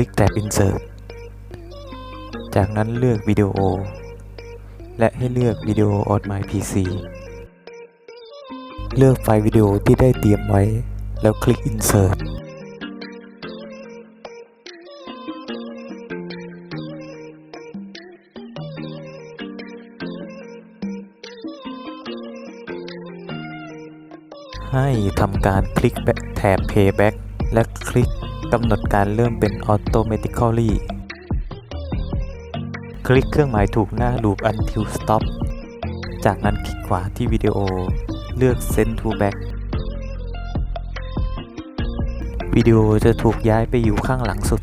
ลิกแท็บ Insert จากนั้นเลือกวิดีโอ และให้เลือกวิดีโอ on my PC เลือกไฟล์วิดีโอที่ได้เตรียมไว้ แล้วคลิก Insert ให้ทำการคลิกแถบ Playback และคลิก กำหนดการเริ่มเป็น Automatically คลิกเครื่องหมายถูกหน้า Loop Until Stop จากนั้นคลิกขวาที่วิดีโอ เลือก Send to Back วิดีโอจะถูกย้ายไปอยู่ข้างหลังสุด